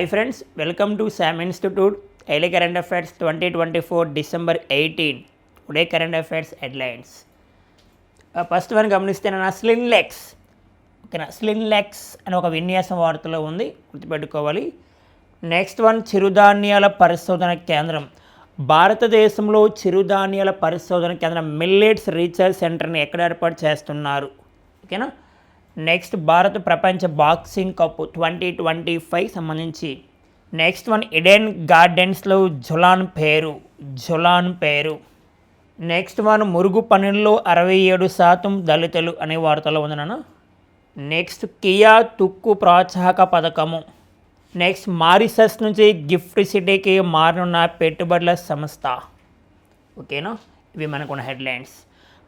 Hi friends welcome to Sam institute daily current affairs twenty twenty four December eighteen today current affairs headlines first one గమనిస్తే నా స్లిన్ లెక్స్. ఓకేనా? స్లిన్ లెక్స్ అని ఒక విన్యాసం వార్తలో ఉంది. గుర్తుపెట్టుకోవాలి. నెక్స్ట్ వన్ చిరుధాన్యాల పరిశోధన కేంద్రం. భారతదేశంలో చిరుధాన్యాల పరిశోధన కేంద్రం మిల్లెట్స్ రీసెర్చ్ సెంటర్ని ఎక్కడ ఏర్పాటు చేస్తున్నారు? ఓకేనా? నెక్స్ట్ భారత ప్రపంచ boxing cup twenty twenty five సంబంధించి. నెక్స్ట్ వన్ ఇడెన్ గార్డెన్స్లో జులాన్ పేరు జులాన్ పేరు. నెక్స్ట్ వన్ మురుగు పనుల్లో అరవై ఏడు శాతం దళితులు అనే వార్తలో ఉంది నాన్న. నెక్స్ట్ కియా తుక్కు ప్రోత్సాహక పథకము. నెక్స్ట్ మారిసస్ నుంచి గిఫ్ట్ సిటీకి మారనున్న పెట్టుబడుల సంస్థ. ఓకేనా? ఇవి మనకున్న హెడ్లైన్స్.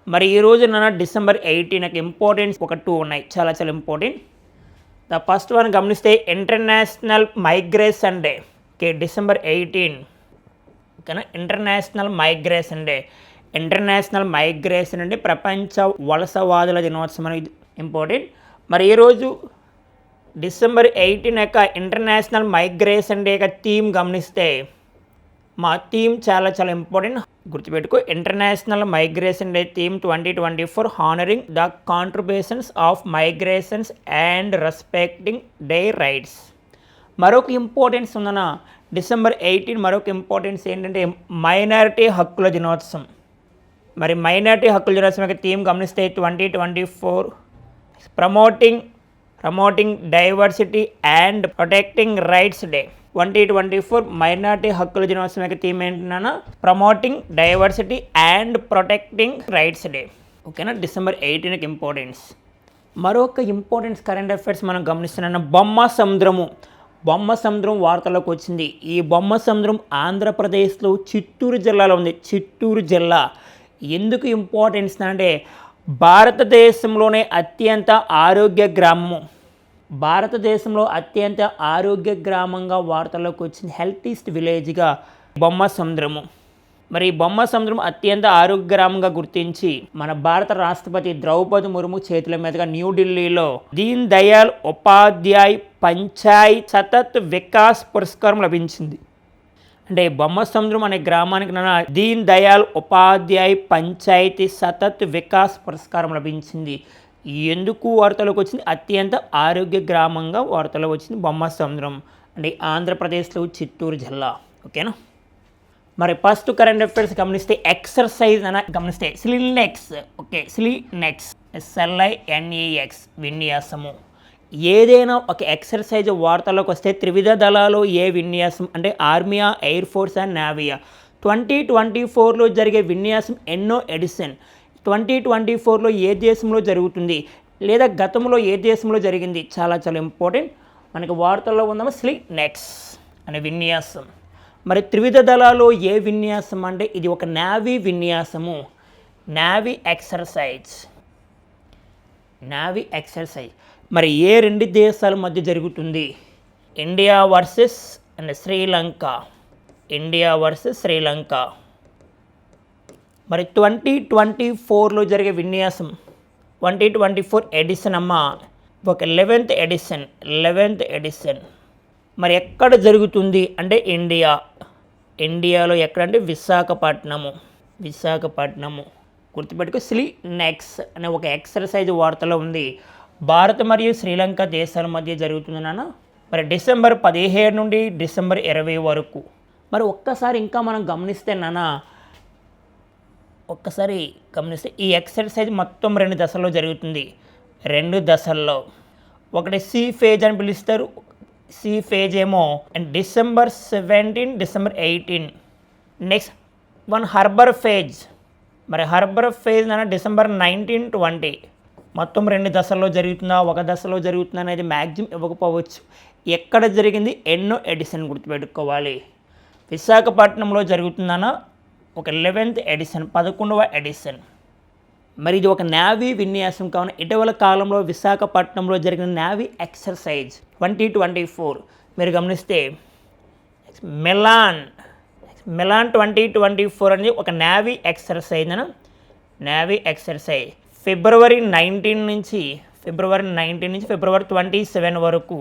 మరి ఈ రోజున డిసెంబర్ ఎయిటీన్కి ఇంపార్టెంట్ ఒక టూ ఉన్నాయి. చాలా చాలా ఇంపార్టెంట్. ద ఫస్ట్ వన్ గమనిస్తే international migration day. Okay December eighteen. ఓకేనా? International migration day. International migration అంటే ప్రపంచ వలసవాదుల దినోత్సవం అనేది ఇంపార్టెంట్. మరి ఈరోజు డిసెంబర్ ఎయిటీన్ యొక్క ఇంటర్నేషనల్ మైగ్రేషన్ డే యొక్క థీమ్ గమనిస్తే మా థీమ్ చాలా చాలా ఇంపార్టెంట్. గుర్తుపెట్టుకో international migration day theme twenty twenty four honoring the contributions of migrations and respecting the rights. మరొక ఇంపార్టెన్స్ ఉందన్న డిసెంబర్ ఎయిటీన్ మరొక ఇంపార్టెన్స్ ఏంటంటే మైనారిటీ హక్కుల దినోత్సవం. మరి మైనారిటీ హక్కుల దినోత్సవం యొక్క థీమ్ గమనిస్తే twenty twenty four promoting promoting diversity and protecting rights day twenty twenty four minority హక్కుల దినోత్సవం యొక్క థీమ్ ఏంటన్నా promoting diversity and protecting rights day ఓకేనా డిసెంబర్ ఎయిటీన్కి ఇంపార్టెన్స్ మరొక ఇంపార్టెన్స్ కరెంట్ అఫైర్స్ మనం గమనిస్తున్న. బొమ్మ సముద్రము. బొమ్మ సముద్రం వార్తలోకి వచ్చింది. ఈ బొమ్మ సముద్రం ఆంధ్రప్రదేశ్లో చిత్తూరు జిల్లాలో ఉంది. చిత్తూరు జిల్లా. ఎందుకు ఇంపార్టెన్స్ అంటే భారతదేశంలోనే అత్యంత ఆరోగ్య గ్రామము. భారతదేశంలో అత్యంత ఆరోగ్య గ్రామంగా వార్తల్లోకి వచ్చిన హెల్తీస్ట్ విలేజ్గా బొమ్మ సముద్రము. మరి ఈ బొమ్మ సముద్రం అత్యంత ఆరోగ్య గ్రామంగా గుర్తించి మన భారత రాష్ట్రపతి ద్రౌపది ముర్ము చేతుల మీదుగా న్యూఢిల్లీలో దీన్ దయాల్ ఉపాధ్యాయ్ పంచాయ్ సతత్ వికాస్ పురస్కారం లభించింది. అంటే బొమ్మ సముద్రం అనే గ్రామానికి నా దీన్ దయాల్ ఉపాధ్యాయ్ పంచాయతీ సతత్ వికాస్ పురస్కారం లభించింది. ఎందుకు వార్తలకు వచ్చింది? అత్యంత ఆరోగ్య గ్రామంగా వార్తలకు వచ్చింది బొమ్మ సముద్రం. అంటే ఆంధ్రప్రదేశ్లో చిత్తూరు జిల్లా. ఓకేనా? మరి ఫస్ట్ కరెంట్ అఫైర్స్ గమనిస్తే ఎక్సర్సైజ్ అని గమనిస్తే స్లిన్నెక్స్ ఓకే స్లినెక్స్. ఎస్ఎల్ఐ ఎన్ఈఎక్స్ విన్యాసము. ఏదైనా ఒక ఎక్సర్సైజ్ వార్తలోకి వస్తే త్రివిధ దళాలు ఏ విన్యాసం? అంటే ఆర్మీయా ఎయిర్ ఫోర్స్ అండ్ నావియా? ట్వంటీ ట్వంటీ ఫోర్లో జరిగే విన్యాసం ఎన్నో ఎడిషన్ ట్వంటీ ట్వంటీ ఫోర్లో ఏ దేశంలో జరుగుతుంది? లేదా గతంలో ఏ దేశంలో జరిగింది? చాలా చాలా ఇంపార్టెంట్. మనకి వార్తల్లో ఉందాము స్లీ నెక్స్ అనే విన్యాసం. మరి త్రివిధ దళాలు ఏ విన్యాసం అంటే ఇది ఒక navy విన్యాసము. Navy exercise. Navy exercise. మరి ఏ రెండు దేశాల మధ్య జరుగుతుంది? India versus and Sri Lanka. India versus Sri Lanka. మరి ట్వంటీ ట్వంటీ ఫోర్లో జరిగే విన్యాసం ట్వంటీ ట్వంటీ ఫోర్ ఎడిషన్ అమ్మ ఒక లెవెన్త్ ఎడిషన్ లెవెన్త్ ఎడిషన్. మరి ఎక్కడ జరుగుతుంది అంటే ఇండియా ఇండియాలో ఎక్కడంటే విశాఖపట్నము విశాఖపట్నము. గుర్తుపెట్టుకో స్లీ నెక్స్ అనే ఒక ఎక్సర్సైజ్ వార్తలో ఉంది. భారత్ మరియు శ్రీలంక దేశాల మధ్య జరుగుతుంది నాన్న. మరి డిసెంబర్ పదిహేడు నుండి డిసెంబర్ ఇరవై వరకు. మరి ఒక్కసారి ఇంకా మనం గమనిస్తే నాన్న ఒక్కసారి గమనిస్తే ఈ ఎక్సర్సైజ్ మొత్తం రెండు దశల్లో జరుగుతుంది. రెండు దశల్లో. ఒకటి సి ఫేజ్ అని పిలుస్తారు. సి ఫేజ్ ఏమో and December seventeen December eighteen. Next one harbour phase. మరి హర్బర్ ఫేజ్ అన్న డిసెంబర్ నైన్టీన్ ట్వంటీ. మొత్తం రెండు దశల్లో జరుగుతుందా? ఒక దశలో జరుగుతుందా అనేది మ్యాక్సిమం ఇవ్వకపోవచ్చు. ఎక్కడ జరిగింది? ఎన్నో ఎడిషన్ గుర్తుపెట్టుకోవాలి. విశాఖపట్నంలో జరుగుతుందన్న ఒక లెవెన్త్ ఎడిషన్ పదకొండవ ఎడిషన్ మరి ఇది ఒక నావీ విన్యాసం కావున ఇటీవల కాలంలో విశాఖపట్నంలో జరిగిన navy exercise twenty twenty four. మీరు గమనిస్తే Milan Milan twenty twenty four అనేది ఒక నావీ ఎక్సర్సైజ్ అన నావీ ఎక్సర్సైజ్. ఫిబ్రవరి నైన్టీన్ నుంచి ఫిబ్రవరి నైన్టీన్ నుంచి ఫిబ్రవరి ట్వంటీ సెవెన్ వరకు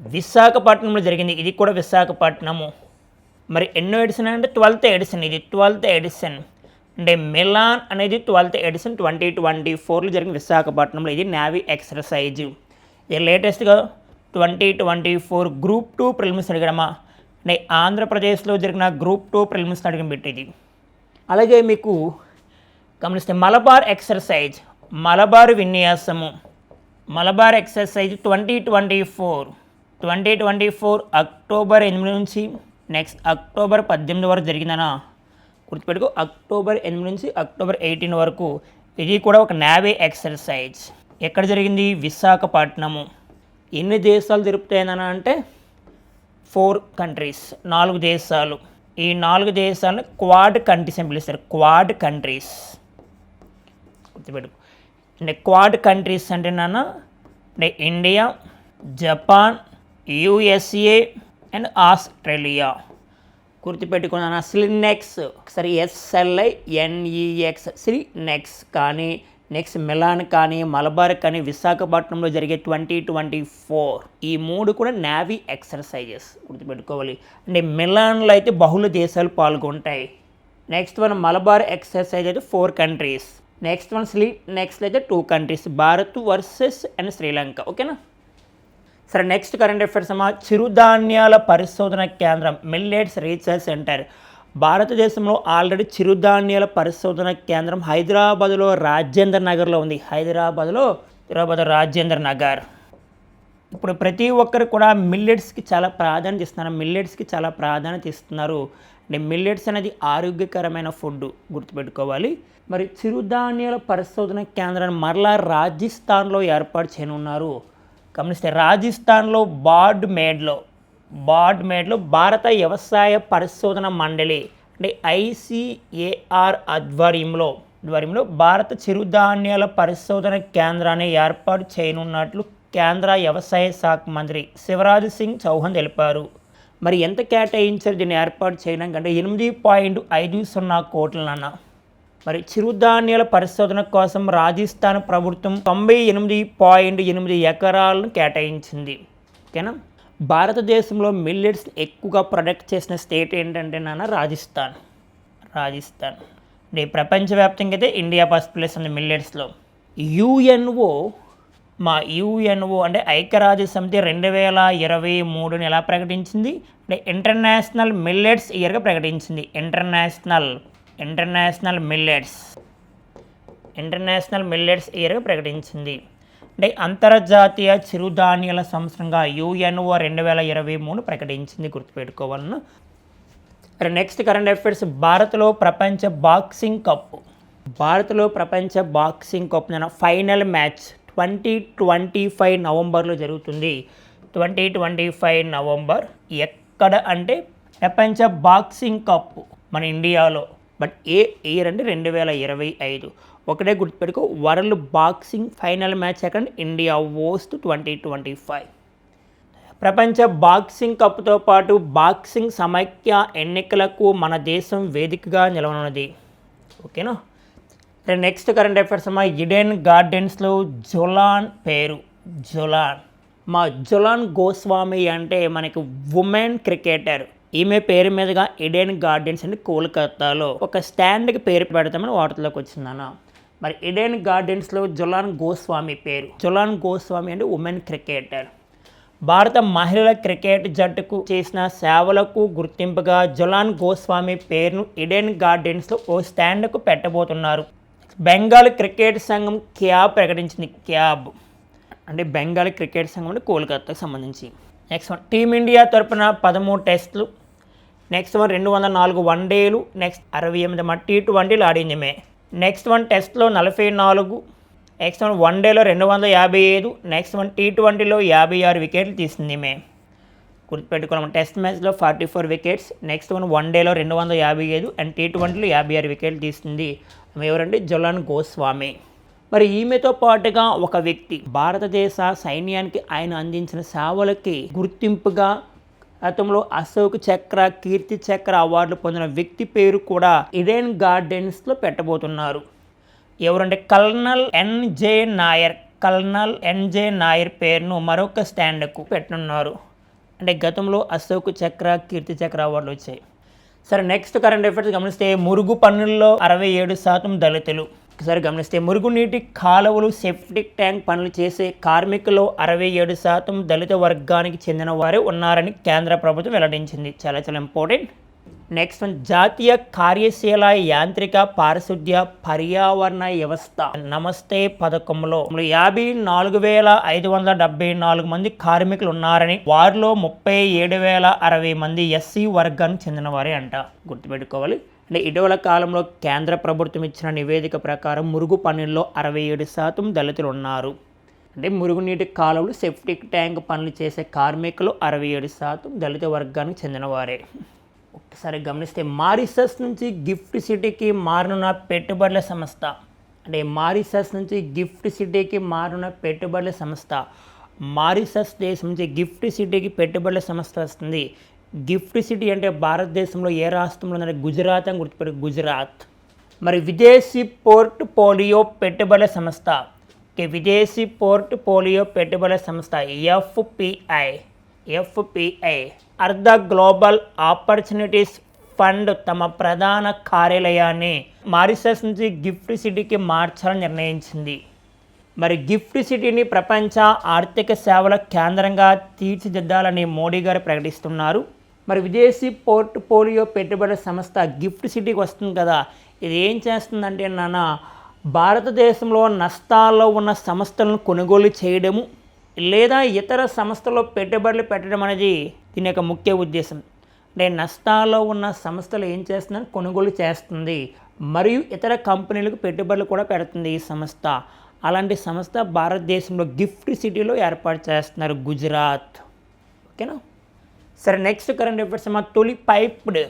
విశాఖపట్నంలో జరిగింది. ఇది కూడా విశాఖపట్నము. మరి ఎన్నో ఎడిషన్ అంటే ట్వెల్త్ ఎడిషన్ ఇది ట్వెల్త్ ఎడిషన్. అంటే మిలాన్ అనేది ట్వెల్త్ ఎడిషన్ ట్వంటీ ట్వంటీ ఫోర్లో జరిగిన విశాఖపట్నంలో. ఇది నావీ ఎక్సర్సైజ్. ఇది లేటెస్ట్గా twenty twenty four group two prelims అడిగడమా అంటే ఆంధ్రప్రదేశ్లో జరిగిన గ్రూప్ టూ ప్రిలిమ్స్ అడిగిన పెట్టేది అలాగే మీకు గమనిస్తే Malabar exercise Malabar విన్యాసము. Malabar exercise twenty twenty four. Twenty twenty four October ఎనిమిది నుంచి నెక్స్ట్ అక్టోబర్ పద్దెనిమిది వరకు జరిగిందనా గుర్తుపెట్టుకో అక్టోబర్ ఎనిమిది నుంచి అక్టోబర్ ఎయిటీన్ వరకు ఇది కూడా ఒక నావీ ఎక్సర్సైజ్. ఎక్కడ జరిగింది? విశాఖపట్నము. ఎన్ని దేశాలు జరుపుతాయన అంటే ఫోర్ కంట్రీస్ నాలుగు దేశాలు. ఈ నాలుగు దేశాలను క్వాడ్ కంట్రీస్ అని పిలుస్తారు. Quad countries. గుర్తుపెట్టుకో. అంటే క్వాడ్ కంట్రీస్ అంటే నాన్న అంటే India Japan USA and Australia. గుర్తుపెట్టుకున్నాను? SLINEX ఒకసారి S L I N E X next కానీ నెక్స్ట్ మిలాన్ కానీ మలబార్ కానీ విశాఖపట్నంలో జరిగే ట్వంటీ ట్వంటీ ఫోర్. ఈ మూడు కూడా నావీ ఎక్సర్సైజెస్ గుర్తుపెట్టుకోవాలి. అంటే మిలాన్లో అయితే బహుళ దేశాలు పాల్గొంటాయి. నెక్స్ట్ వన్ మలబార్ ఎక్సర్సైజ్ అయితే four countries next one SLINEX అయితే two countries Bharat versus and Sri Lanka ఓకేనా సరే నెక్స్ట్ కరెంట్ అఫైర్స్ అమ్మా చిరుధాన్యాల పరిశోధన కేంద్రం మిల్లెట్స్ రీసెర్చ్ సెంటర్ భారతదేశంలో ఆల్రెడీ చిరుధాన్యాల పరిశోధన కేంద్రం హైదరాబాద్లో రాజేంద్ర నగర్లో ఉంది. హైదరాబాద్లో హైదరాబాద్ రాజేంద్ర నగర్. ఇప్పుడు ప్రతి ఒక్కరు కూడా మిల్లెట్స్కి చాలా ప్రాధాన్యత ఇస్తున్నారు. మిల్లెట్స్కి చాలా ప్రాధాన్యత ఇస్తున్నారు. అంటే మిల్లెట్స్ అనేది ఆరోగ్యకరమైన ఫుడ్ గుర్తుపెట్టుకోవాలి. మరి చిరుధాన్యాల పరిశోధన కేంద్రాన్ని మరలా రాజస్థాన్లో ఏర్పాటు చేయనున్నారు. గమనిస్తే రాజస్థాన్లో బార్డ్ మేడ్లో బార్డ్ మేడ్లో భారత వ్యవసాయ పరిశోధన మండలి అంటే ఐసిఏఆర్ ఆధ్వర్యంలో ఆధ్వర్యంలో భారత చిరుధాన్యాల పరిశోధన కేంద్రాన్ని ఏర్పాటు చేయనున్నట్లు కేంద్ర వ్యవసాయ శాఖ మంత్రి శివరాజ్ సింగ్ చౌహాన్ తెలిపారు. మరి ఎంత కేటాయించారు? దీన్ని ఏర్పాటు చేయడానికి అంటే ఎనిమిది పాయింట్ ఐదు సున్నా కోట్లన్న మరి చిరుధాన్యాల పరిశోధన కోసం రాజస్థాన్ ప్రభుత్వం తొంభై ఎనిమిది పాయింట్ ఎనిమిది ఎకరాలను కేటాయించింది. ఓకేనా? భారతదేశంలో మిల్లెట్స్ ఎక్కువగా ప్రొడక్ట్ చేసిన స్టేట్ ఏంటంటే నాన్న రాజస్థాన్. రాజస్థాన్. అంటే ప్రపంచవ్యాప్తంగా అయితే ఇండియా ఫస్ట్ ప్లేస్ ఉంది మిల్లెట్స్లో. యుఎన్ఓ మా యుఎన్ఓ అంటే ఐక్యరాజ్య సమితి రెండు వేల ఇరవై మూడుని ఎలా ప్రకటించింది? అంటే ఇంటర్నేషనల్ మిల్లెట్స్ ఇయర్గా ప్రకటించింది. International. International millets. International millets ఇయర్గా ప్రకటించింది. అంటే అంతర్జాతీయ చిరుధాన్యాల సంవత్సరంగా యుఎన్ఓ రెండు వేల ఇరవై మూడు ప్రకటించింది గుర్తుపెట్టుకోవాలను. నెక్స్ట్ కరెంట్ అఫైర్స్ భారత్లో ప్రపంచ బాక్సింగ్ కప్. భారత్లో ప్రపంచ boxing cup final match twenty twenty five నవంబర్లో జరుగుతుంది. ట్వంటీ ట్వంటీ ఫైవ్ నవంబర్ ఎక్కడ అంటే ప్రపంచ బాక్సింగ్ కప్ మన ఇండియాలో. బట్ ఏ ఇయర్ అంటే రెండు వేల ఇరవై ఐదు. ఒకటే గుర్తుపెట్టుకో వరల్డ్ బాక్సింగ్ ఫైనల్ మ్యాచ్ ఎక్కడ India host twenty twenty five. ప్రపంచ బాక్సింగ్ కప్తో పాటు బాక్సింగ్ సమైక్య ఎన్నికలకు మన దేశం వేదికగా నిలవనున్నది. ఓకేనా? నెక్స్ట్ కరెంట్ అఫైర్స్ మా ఇడెన్ గార్డెన్స్లో జొలాన్ పేరు. జొలాన్. మా జొలాన్ గోస్వామి అంటే మనకి ఉమెన్ క్రికెటర్. ఈమె పేరు మీదుగా ఇడెన్ గార్డెన్స్ అని కోల్కతాలో ఒక స్టాండ్కి పేరు పెడతామని వార్తలోకి వచ్చిందన్న. మరి ఇడెన్ గార్డెన్స్లో జొలాన్ గోస్వామి పేరు. జొలాన్ గోస్వామి అంటే ఉమెన్ క్రికెటర్ భారత మహిళల క్రికెట్ జట్టుకు చేసిన సేవలకు గుర్తింపుగా జొలాన్ గోస్వామి పేరును ఇడెన్ గార్డెన్స్లో ఓ స్టాండ్కు పెట్టబోతున్నారు. బెంగాల్ క్రికెట్ సంఘం క్యాబ్ ప్రకటించింది. క్యాబ్ అంటే బెంగాల్ క్రికెట్ సంఘం అంటే కోల్కతాకు సంబంధించి. Next one. టీమిండియా తరపున పదమూడు టెస్టులు. నెక్స్ట్ వన్ రెండు వందల నాలుగు వన్ డేలు నెక్స్ట్ అరవై ఎనిమిది మా టీ ట్వంటీలు ఆడింది మే. నెక్స్ట్ వన్ టెస్ట్లో నలభై నాలుగు. నెక్స్ట్ వన్ వన్ డేలో రెండు వందల యాభై ఐదు. నెక్స్ట్ వన్ టీ ట్వంటీలో యాభై ఆరు వికెట్లు తీసింది మే. గుర్తుపెట్టుకున్నాం. టెస్ట్ మ్యాచ్లో forty four wickets next one one డేలో రెండు వందల యాభై ఐదు. అండ్ టీ ట్వంటీలో యాభై ఆరు వికెట్లు తీసింది. ఆమె ఎవరంటే జొలాన్ గోస్వామి. మరి ఈమెతో పాటుగా ఒక వ్యక్తి భారతదేశ సైన్యానికి ఆయన అందించిన సేవలకి గుర్తింపుగా గతంలో అశోక్ చక్ర కీర్తి చక్ర అవార్డులు పొందిన వ్యక్తి పేరు కూడా ఇడెన్ గార్డెన్స్లో పెట్టబోతున్నారు. ఎవరంటే colonel N J Nair. Colonel N J Nair పేరును మరొక స్టాండ్కు పెట్టనున్నారు. అంటే గతంలో అశోక్ చక్ర కీర్తి చక్ర అవార్డులు వచ్చాయి. సరే నెక్స్ట్ కరెంట్ అఫైర్స్ గమనిస్తే మురుగు పన్నుల్లో అరవై ఏడు శాతం దళితులు. ఒకసారి గమనిస్తే మురుగునీటి కాలువలు సెప్టిక్ ట్యాంక్ పనులు చేసే కార్మికులు అరవై ఏడు శాతం దళిత వర్గానికి చెందిన వారే ఉన్నారని కేంద్ర ప్రభుత్వం వెల్లడించింది. చాలా చాలా ఇంపార్టెంట్. నెక్స్ట్ వన్ జాతీయ కార్యశీల యాంత్రిక పారిశుద్ధ్య పర్యావరణ వ్యవస్థ. నమస్తే పథకంలో. యాభై నాలుగు వేల ఐదు వందల డెబ్బై నాలుగు మంది కార్మికులు ఉన్నారని వారిలో ముప్పై ఏడు వేల అరవై మంది ఎస్సీ వర్గానికి చెందిన వారే అంట. గుర్తుపెట్టుకోవాలి. అంటే ఇటీవల కాలంలో కేంద్ర ప్రభుత్వం ఇచ్చిన నివేదిక ప్రకారం మురుగు పనుల్లో అరవై ఏడు శాతం దళితులు ఉన్నారు. అంటే మురుగునీటి కాలువలు సెప్టిక్ ట్యాంక్ పనులు చేసే కార్మికులు అరవై ఏడు శాతం దళిత వర్గానికి చెందినవారే. ఒకసారి గమనిస్తే మారిసస్ నుంచి గిఫ్ట్ సిటీకి మారనున్న పెట్టుబడుల సంస్థ. అంటే మారిసస్ నుంచి గిఫ్ట్ సిటీకి మారిన పెట్టుబడుల సంస్థ. మారిసస్ దేశం నుంచి గిఫ్ట్ సిటీకి పెట్టుబడుల సంస్థ వస్తుంది. గిఫ్ట్ సిటీ అంటే భారతదేశంలో ఏ రాష్ట్రంలో ఉందంటే గుజరాత్ అని గుర్తుపెట్టు గుజరాత్. మరి విదేశీ పోర్ట్ పోలియో పెట్టుబడుల సంస్థ. ఓకే విదేశీ పోర్ట్ పోలియో పెట్టుబడుల సంస్థ ఎఫ్పిఐ. ఎఫ్పిఐ. అర్ధ గ్లోబల్ ఆపర్చునిటీస్ ఫండ్ తమ ప్రధాన కార్యాలయాన్ని మారిసస్ నుంచి గిఫ్ట్ సిటీకి మార్చాలని నిర్ణయించింది. మరి గిఫ్ట్ సిటీని ప్రపంచ ఆర్థిక సేవల కేంద్రంగా తీర్చిదిద్దాలని మోడీ గారు ప్రకటిస్తున్నారు. మరి విదేశీ పోర్ట్ఫోలియో పెట్టుబడుల సంస్థ గిఫ్ట్ సిటీకి వస్తుంది కదా ఇది ఏం చేస్తుందంటే నాన్న భారతదేశంలో నష్టాల్లో ఉన్న సంస్థలను కొనుగోలు చేయడము లేదా ఇతర సంస్థలో పెట్టుబడులు పెట్టడం అనేది దీని యొక్క ముఖ్య ఉద్దేశం. అంటే నష్టాల్లో ఉన్న సంస్థలు ఏం చేస్తుందని కొనుగోలు చేస్తుంది. మరియు ఇతర కంపెనీలకు పెట్టుబడులు కూడా పెడుతుంది ఈ సంస్థ. అలాంటి సంస్థ భారతదేశంలో గిఫ్ట్ సిటీలో ఏర్పాటు చేస్తున్నారు గుజరాత్. ఓకేనా? సరే నెక్స్ట్ కరెంట్ అఫేర్స్ మా తొలి పైప్డ్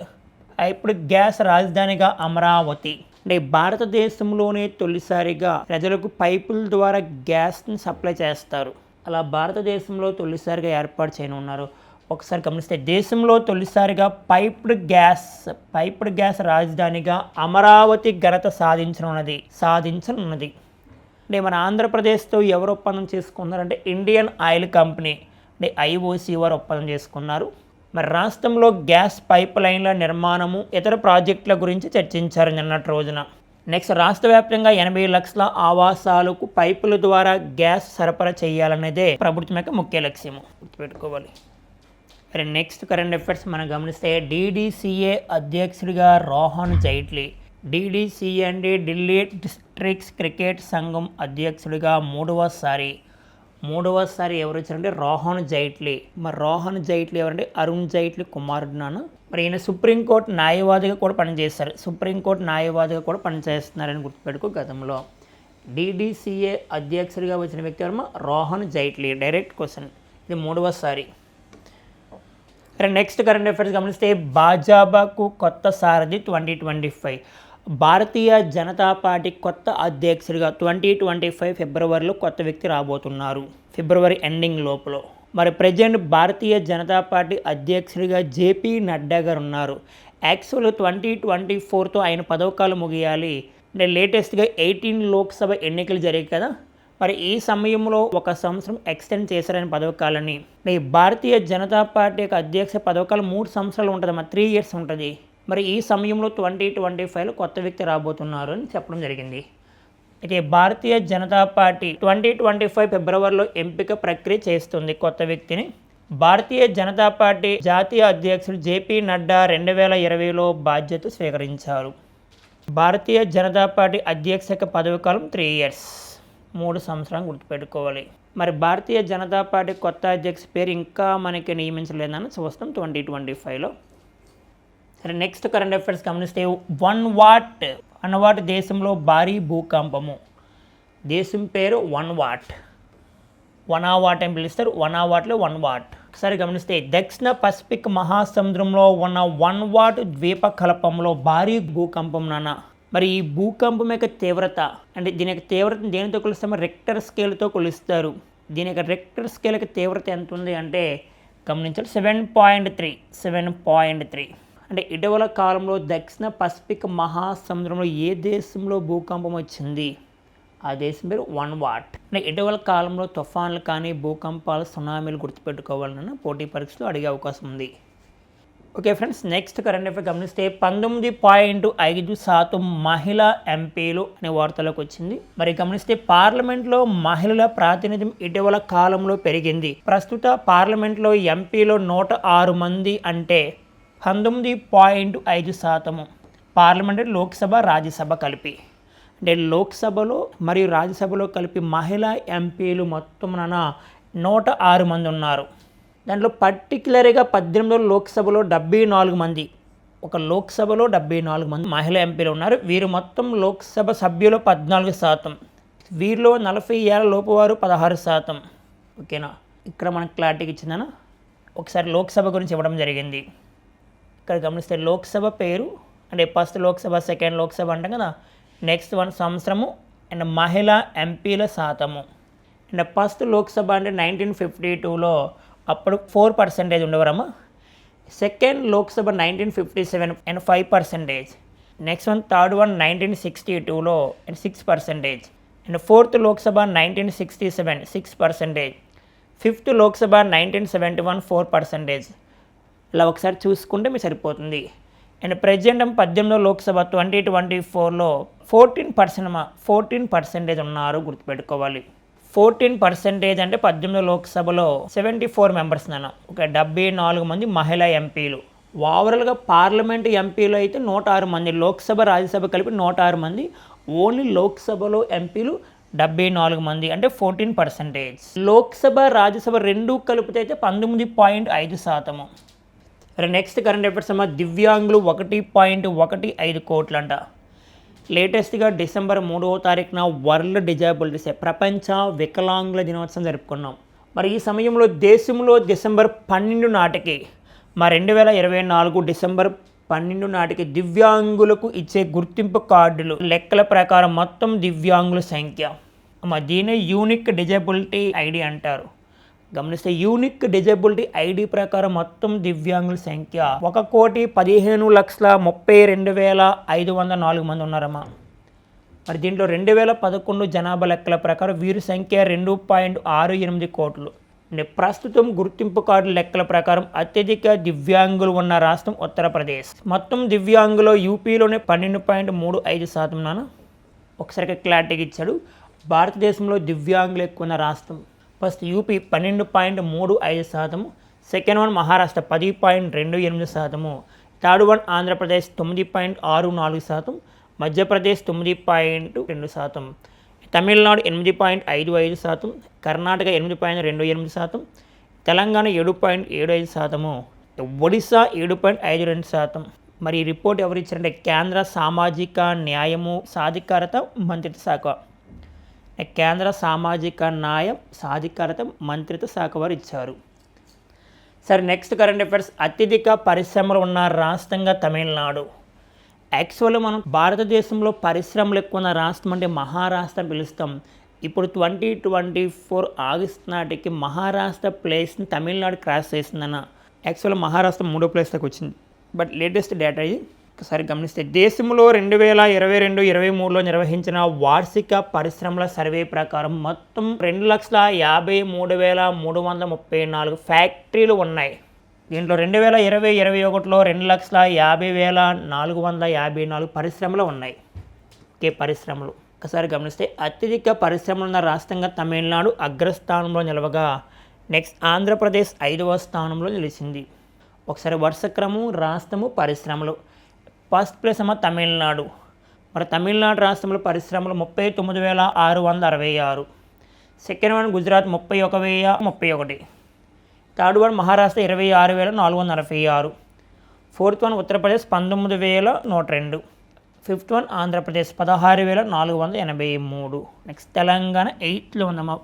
పైప్డ్ గ్యాస్ రాజధానిగా అమరావతి. అంటే భారతదేశంలోనే తొలిసారిగా ప్రజలకు పైపుల ద్వారా గ్యాస్ని సప్లై చేస్తారు. అలా భారతదేశంలో తొలిసారిగా ఏర్పాటు చేయనున్నారు. ఒకసారి గమనిస్తే దేశంలో తొలిసారిగా పైప్డ్ గ్యాస్ పైప్డ్ గ్యాస్ రాజధానిగా అమరావతి ఘనత సాధించనున్నది సాధించనున్నది. అంటే మన ఆంధ్రప్రదేశ్తో ఎవరు ఒప్పందం చేసుకున్నారంటే ఇండియన్ ఆయిల్ కంపెనీ. అంటే ఐఓసి వారు ఒప్పందం చేసుకున్నారు. మరి రాష్ట్రంలో గ్యాస్ పైప్ లైన్ల నిర్మాణము ఇతర ప్రాజెక్టుల గురించి చర్చించారు నిన్నటి రోజున. నెక్స్ట్ రాష్ట్ర వ్యాప్తంగా ఎనభై లక్షల ఆవాసాలకు పైపుల ద్వారా గ్యాస్ సరఫరా చేయాలనేదే ప్రభుత్వం యొక్క ముఖ్య లక్ష్యము. గుర్తుపెట్టుకోవాలి. మరి నెక్స్ట్ కరెంట్ అఫైర్స్ మనం గమనిస్తే డీడీసీఏ అధ్యక్షుడిగా రోహన్ జైట్లీ డీడీసీఏ అంటే ఢిల్లీ డిస్ట్రిక్ట్స్ క్రికెట్ సంఘం అధ్యక్షుడిగా మూడవసారి మూడవసారి ఎవరు వచ్చారంటే రోహన్ జైట్లీ. మరి రోహన్ జైట్లీ ఎవరంటే? అరుణ్ జైట్లీ కుమారుడు నాను మరి ఈయన సుప్రీంకోర్టు న్యాయవాదిగా కూడా పనిచేస్తారు సుప్రీంకోర్టు న్యాయవాదిగా కూడా పనిచేస్తున్నారని గుర్తుపెట్టుకో గతంలో. డీడీసీఏ అధ్యక్షుడిగా వచ్చిన వ్యక్తి ఎవరమ్మా? రోహన్ జైట్లీ. Direct question. ఇది మూడవసారి. నెక్స్ట్ కరెంట్ అఫైర్స్ గమనిస్తే భాజపాకు కొత్త సారథి twenty twenty five. Bharatiya Janata Party కొత్త అధ్యక్షుడిగా ట్వంటీ ట్వంటీ ఫైవ్ ఫిబ్రవరిలో కొత్త వ్యక్తి రాబోతున్నారు. ఫిబ్రవరి ఎండింగ్ లోపల. మరి ప్రజెంట్ భారతీయ జనతా పార్టీ అధ్యక్షుడిగా జేపీ నడ్డా గారు ఉన్నారు. యాక్చువల్ ట్వంటీ ట్వంటీ ఫోర్తో ఆయన పదవకాలు ముగియాలి. అంటే లేటెస్ట్గా ఎయిటీన్ లోక్సభ ఎన్నికలు జరిగాయి కదా. మరి ఈ సమయంలో ఒక సంవత్సరం ఎక్స్టెండ్ చేశారని పదవకాలని. ఈ భారతీయ జనతా పార్టీ యొక్క అధ్యక్ష పదవకాలు మూడు సంవత్సరాలు ఉంటుంది. మరి త్రీ ఇయర్స్ ఉంటుంది. మరి ఈ సమయంలో ట్వంటీ ట్వంటీ ఫైవ్లో కొత్త వ్యక్తి రాబోతున్నారు అని చెప్పడం జరిగింది. అయితే Bharatiya Janata Party twenty twenty five ఫిబ్రవరిలో ఎంపిక ప్రక్రియ చేస్తుంది కొత్త వ్యక్తిని. భారతీయ జనతా పార్టీ జాతీయ అధ్యక్షుడు జేపీ నడ్డా రెండు వేల ఇరవైలో బాధ్యత స్వీకరించారు. భారతీయ జనతా పార్టీ అధ్యక్షక పదవి కాలం త్రీ ఇయర్స్ మూడు సంవత్సరాలు గుర్తుపెట్టుకోవాలి. మరి భారతీయ జనతా పార్టీ కొత్త అధ్యక్ష పేరు ఇంకా మనకి నియమించలేదని చూస్తాం ట్వంటీ ట్వంటీ ఫైవ్లో సరే నెక్స్ట్ కరెంట్ అఫైర్స్ గమనిస్తే వన్ వాట్ వన్ వాట్ దేశంలో భారీ భూకంపము. దేశం పేరు వన్ వాట్ వన్ ఆ వాట్ అని పిలుస్తారు. వన్ ఆ వాట్లో వన్ వాట్ ఒకసారి గమనిస్తే దక్షిణ పసిఫిక్ మహాసముద్రంలో ఉన్న వన్ వాట్ ద్వీపకల్పంలో భారీ భూకంపం నాన్న. మరి ఈ భూకంపం యొక్క తీవ్రత అంటే దీని యొక్క తీవ్రత దేనితో కొలుస్తామో రెక్టర్ స్కేల్తో కొలుస్తారు. దీని యొక్క రెక్టర్ స్కేల్ యొక్క తీవ్రత ఎంత ఉంది అంటే గమనించాలి. Seven point three seven point three అంటే ఇటీవల కాలంలో దక్షిణ పసిఫిక్ మహాసముద్రంలో ఏ దేశంలో భూకంపం వచ్చింది? ఆ దేశం పేరు వన్ వాట్ అంటే ఇటీవల కాలంలో తుఫాన్లు కానీ భూకంపాలు సునామీలు గుర్తుపెట్టుకోవాలన్న పోటీ పరీక్షలు అడిగే అవకాశం ఉంది. Okay friends next current affair గమనిస్తే పంతొమ్మిది పాయింట్ ఐదు శాతం మహిళా ఎంపీలు అనే వార్తలోకి వచ్చింది. మరి గమనిస్తే పార్లమెంట్లో మహిళల ప్రాతినిధ్యం ఇటీవల కాలంలో పెరిగింది. ప్రస్తుత పార్లమెంట్లో ఎంపీలో నూట ఆరు మంది అంటే పంతొమ్మిది పాయింట్ ఐదు శాతము పార్లమెంట్ లోక్సభ రాజ్యసభ కలిపి. అంటే లోక్సభలో మరియు రాజ్యసభలో కలిపి మహిళా ఎంపీలు మొత్తం నూట ఆరు మంది ఉన్నారు. దాంట్లో పర్టికులర్గా పద్దెనిమిదో లోక్సభలో డెబ్బై నాలుగు మంది ఒక లోక్సభలో డెబ్బై నాలుగు మంది మహిళా ఎంపీలు ఉన్నారు. వీరు మొత్తం లోక్సభ సభ్యులు పద్నాలుగు శాతం. వీరిలో నలభై ఏళ్ళ లోపు వారు పదహారు శాతం. ఓకేనా? ఇక్కడ మనకు క్లారిటీకి ఇచ్చిందనా ఒకసారి లోక్సభ గురించి ఇవ్వడం జరిగింది. ఇక్కడ గమనిస్తే లోక్సభ పేరు అంటే ఫస్ట్ లోక్సభ సెకండ్ లోక్సభ అంటాం కదా. నెక్స్ట్ వన్ సంవత్సరము అండ్ మహిళా ఎంపీల శాతము. అండ్ ఫస్ట్ లోక్సభ అంటే నైన్టీన్ ఫిఫ్టీ టూలో అప్పుడు four percentage ఉండేవారమ్మా. Second Lok Sabha nineteen fifty seven and five percentage next one third one nineteen sixty టూలో and six percentage and fourth Lok Sabha nineteen sixty seven six percentage fifth Lok Sabha nineteen seventy one four percentage ఇలా ఒకసారి చూసుకుంటే మీకు సరిపోతుంది. And present పద్దెనిమిదో Lok Sabha twenty twenty ఫోర్లో fourteen percent fourteen percentage ఉన్నారు గుర్తుపెట్టుకోవాలి. ఫోర్టీన్ పర్సెంటేజ్ అంటే పద్దెనిమిదో లోక్సభలో సెవెంటీ ఫోర్ మెంబర్స్ నాన్న ఒక డెబ్బై నాలుగు మంది మహిళా ఎంపీలు. ఓవరాల్గా పార్లమెంట్ ఎంపీలు అయితే నూట ఆరు మంది లోక్సభ రాజ్యసభ కలిపి నూట ఆరు మంది ఓన్లీ లోక్సభలో ఎంపీలు డెబ్బై నాలుగు మంది అంటే ఫోర్టీన్ పర్సెంటేజ్. లోక్సభ రాజ్యసభ రెండు కలిపితే అయితే పంతొమ్మిది పాయింట్ ఐదు శాతము. నెక్స్ట్ కరెంట్ అఫేర్స్ అమ్మ దివ్యాంగులు ఒకటి పాయింట్ ఒకటి ఐదు కోట్లంట. లేటెస్ట్గా డిసెంబర్ మూడవ తారీఖున వరల్డ్ డిజాబిలిటీస్ ప్రపంచ వికలాంగుల దినోత్సవం జరుపుకున్నాం. మరి ఈ సమయంలో దేశంలో డిసెంబర్ పన్నెండు నాటికి మా రెండు వేల ఇరవై నాలుగు డిసెంబర్ పన్నెండు నాటికి దివ్యాంగులకు ఇచ్చే గుర్తింపు కార్డులు లెక్కల ప్రకారం మొత్తం దివ్యాంగుల సంఖ్య. మా దీని యూనిక్ డిజబిలిటీ ఐడి అంటారు. గమనిస్తే యూనిక్ డిజబిలిటీ ఐడి ప్రకారం మొత్తం దివ్యాంగుల సంఖ్య ఒక కోటి పదిహేను లక్షల ముప్పై రెండు వేల ఐదు వందల నాలుగు మంది ఉన్నారమ్మా. మరి దీంట్లో రెండు వేల పదకొండు జనాభా లెక్కల ప్రకారం వీరి సంఖ్య రెండు పాయింట్ ఆరు ఎనిమిది కోట్లు. అంటే ప్రస్తుతం గుర్తింపు కార్డు లెక్కల ప్రకారం అత్యధిక దివ్యాంగులు ఉన్న రాష్ట్రం ఉత్తరప్రదేశ్. మొత్తం దివ్యాంగులో యూపీలోనే పన్నెండు పాయింట్ మూడు ఐదు శాతం నాన్న. ఒకసారిగా క్లారిటీగా ఇచ్చాడు. భారతదేశంలో దివ్యాంగులు ఎక్కువ ఉన్న రాష్ట్రం ఫస్ట్ యూపీ పన్నెండు పాయింట్ మూడు ఐదు శాతము సెకండ్ వన్ మహారాష్ట్ర పది పాయింట్ రెండు ఎనిమిది శాతము థర్డ్ వన్ ఆంధ్రప్రదేశ్ తొమ్మిది పాయింట్ ఆరు నాలుగు శాతం మధ్యప్రదేశ్ తొమ్మిది పాయింట్ రెండు శాతం తమిళనాడు ఎనిమిది పాయింట్ ఐదు ఐదు శాతం కర్ణాటక ఎనిమిది పాయింట్ రెండు ఎనిమిది శాతం తెలంగాణ ఏడు పాయింట్ ఏడు ఐదు శాతము ఒడిశా ఏడు పాయింట్ ఐదు రెండు శాతం మరి ఈ రిపోర్ట్ ఎవరు ఇచ్చారంటే కేంద్ర సామాజిక న్యాయము సాధికారత మంత్రిత్వ శాఖ. కేంద్ర సామాజిక న్యాయం సాధికారత మంత్రిత్వ శాఖ వారు ఇచ్చారు. సరే నెక్స్ట్ కరెంట్ అఫైర్స్ అత్యధిక పరిశ్రమలు ఉన్న రాష్ట్రంగా తమిళనాడు. యాక్చువల్గా మనం భారతదేశంలో పరిశ్రమలు ఎక్కువ ఉన్న రాష్ట్రం అంటే మహారాష్ట్ర పిలుస్తాం. ఇప్పుడు ట్వంటీ ట్వంటీ ఫోర్ ఆగస్ట్ నాటికి మహారాష్ట్ర ప్లేస్ని తమిళనాడు క్రాస్ చేసిందన్న. యాక్చువల్గా మహారాష్ట్ర మూడో ప్లేస్లోకి వచ్చింది. బట్ లేటెస్ట్ డేటా ఇది. ఒకసారి గమనిస్తే దేశంలో రెండు వేల ఇరవై రెండు ఇరవై మూడులో నిర్వహించిన వార్షిక పరిశ్రమల సర్వే ప్రకారం మొత్తం రెండు లక్షల యాభై మూడు వేల మూడు వందల ముప్పై నాలుగు ఫ్యాక్టరీలు ఉన్నాయి. దీంట్లో రెండు వేల ఇరవై ఇరవై ఒకటిలో రెండు లక్షల యాభై వేల నాలుగు వందల యాభై నాలుగు పరిశ్రమలు ఉన్నాయి. ఒకే పరిశ్రమలు. ఒకసారి గమనిస్తే అత్యధిక పరిశ్రమలు ఉన్న రాష్ట్రంగా తమిళనాడు అగ్రస్థానంలో నిలవగా నెక్స్ట్ ఆంధ్రప్రదేశ్ ఐదవ స్థానంలో నిలిచింది. ఒకసారి వర్షక్రమం రాష్ట్రము పరిశ్రమలు. ఫస్ట్ ప్లేస్ ఏమో తమిళనాడు. మరి తమిళనాడు రాష్ట్రంలో పరిశ్రమలు ముప్పై తొమ్మిది వేల ఆరు వందల అరవై ఆరు. సెకండ్ వన్ గుజరాత్ ముప్పై ఒక వెయ్యి ముప్పై ఒకటి. థర్డ్ వన్ మహారాష్ట్ర ఇరవై ఆరు వేల నాలుగు వందల నలభై ఆరు. ఫోర్త్ వన్ ఉత్తరప్రదేశ్ పంతొమ్మిది వేల నూట రెండు. ఫిఫ్త్ వన్ ఆంధ్రప్రదేశ్ పదహారు వేల నాలుగు వందల ఎనభై మూడు. నెక్స్ట్ తెలంగాణ ఎయిత్లో ఉందమ్మా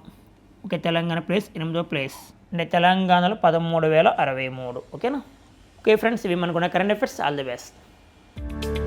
ఓకే తెలంగాణ ప్లేస్ ఎనిమిదో ప్లేస్. అంటే తెలంగాణలో పదమూడు వేల అరవై మూడు. ఓకేనా? ఓకే ఫ్రెండ్స్ ఇవి మనకున్న current affairs. All the best. you